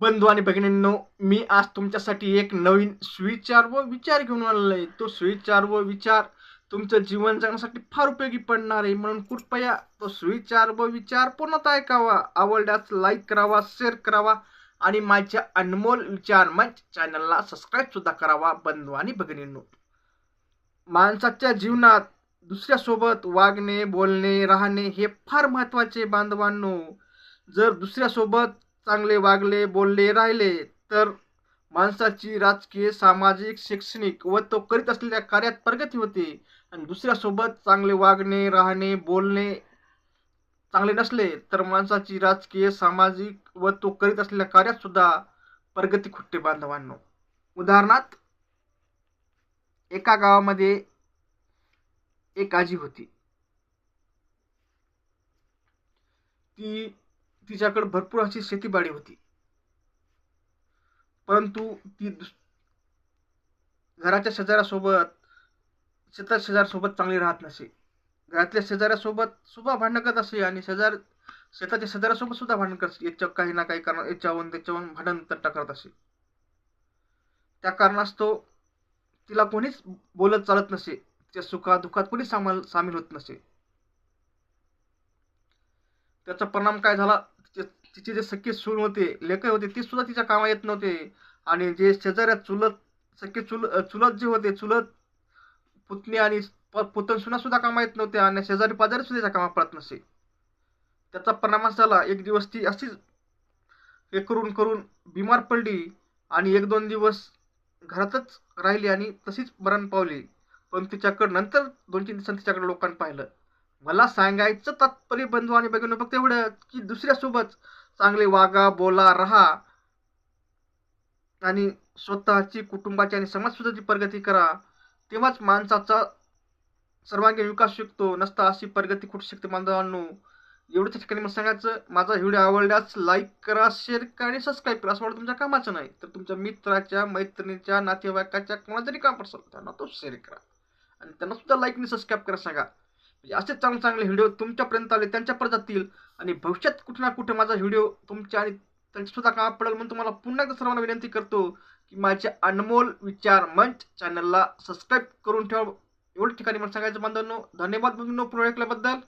बंधू आणि भगिनींनो मी आज तुमच्यासाठी एक नवीन सुविचार व विचार घेऊन आलेला आहे. तो सुविचार व विचार तुमचं जीवन जगण्यासाठी फार उपयोगी पडणार आहे. म्हणून कृपया तो सुविचार व विचार पूर्णतः ऐकावा. आवडल्यास लाईक करावा शेअर करावा आणि माझ्या अनमोल विचार मंच चॅनलला सबस्क्राईब सुद्धा करावा बंधू आणि भगिनींनो. माणसाच्या जीवनात दुसऱ्यासोबत वागणे बोलणे राहणे हे फार महत्त्वाचे बांधवांनो. जर दुसऱ्यासोबत चांगले वागले बोलले राहिले तर माणसाची राजकीय सामाजिक शैक्षणिक व तो करीत असलेल्या कार्यात प्रगती होते. आणि दुसऱ्यासोबत चांगले वागणे राहणे बोलणे चांगले नसले तर माणसाची राजकीय सामाजिक व तो करीत असलेल्या कार्यात सुद्धा प्रगती खुट्टे बांधवांनो. उदाहरणार्थ एका गावामध्ये एक आजी होती. ती तिच्याकडे भरपूर अशी शेतीबाडी होती. परंतु ती घराच्या शेजाऱ्यासोबत शेतात शेजाऱ्यासोबत चांगली राहत नसे. घरातल्या शेजाऱ्यासोबत सुद्धा भांडण करत असे आणि शेजार शेताच्या शेजाऱ्यासोबत सुद्धा भांडण करत याच्या काही ना काही कारण याच्यावरून त्याच्यावरून भांडण तट्टा करत असे. त्या कारणास्तव तिला कोणीच बोलत चालत नसे. तिच्या सुखादुखात कोणी सामाल सामील होत नसे. त्याचा परिणाम काय झाला? तिचे जे सख्खे सून होते लेखक होते ते सुद्धा तिच्या कामा येत नव्हते. आणि जे शेजाऱ्यात चुलत सख्खे चुल चुलत जे होते चुलत पुतणी आणि पुतण सुना सुद्धा कामा येत नव्हते आणि शेजारी पाजारी सुद्धा त्याच्या कामा पडत नसे. त्याचा परिणाम झाला एक दिवस ती अशीच हे करून करून बिमार पडली आणि एक दोन दिवस घरातच राहिली आणि तशीच मरण पावली. पण तिच्याकडं नंतर दोन तीन दिवसांनी तिच्याकडे लोकांनी पाहिलं. मला सांगायचं तात्पर्य बंधू आणि बघून फक्त एवढं की दुसऱ्यासोबत चांगले वागा बोला राहा. आणि स्वतःची कुटुंबाची आणि समाजसुद्धाची प्रगती करा. तेव्हाच माणसाचा सर्वांगीण विकास शिकतो. नसता अशी प्रगती कुठू शकते बांधवांनो. एवढंच त्या ठिकाणी मला सांगायचं माझा व्हिडिओ आवडल्यास लाईक करा शेअर करा आणि सबस्क्राईब करा. असं वाटतं तुमच्या कामाचं नाही तर तुमच्या मित्राच्या मैत्रिणीच्या नातेवाईकाच्या कोणाला जरी काम पडसल त्यांना तो शेअर करा. आणि त्यांना सुद्धा लाईक आणि सबस्क्राईब करा सांगा. म्हणजे असे चांगले चांगले व्हिडिओ तुमच्यापर्यंत आले त्यांच्यापर्यंत जातील. आणि भविष्यात कुठे ना कुठे माझा व्हिडिओ तुमच्या आणि त्यांच्यासुद्धा काम कामात पडेल म्हणून तुम्हाला पुन्हा एकदा सर्वांना विनंती करतो की माझ्या अनमोल विचार मंच चॅनलला सबस्क्राईब करून ठेवा. एवढ्या ठिकाणी मला सांगायचं बांधवांनो धन्यवाद बघून पुन्हा ऐकल्याबद्दल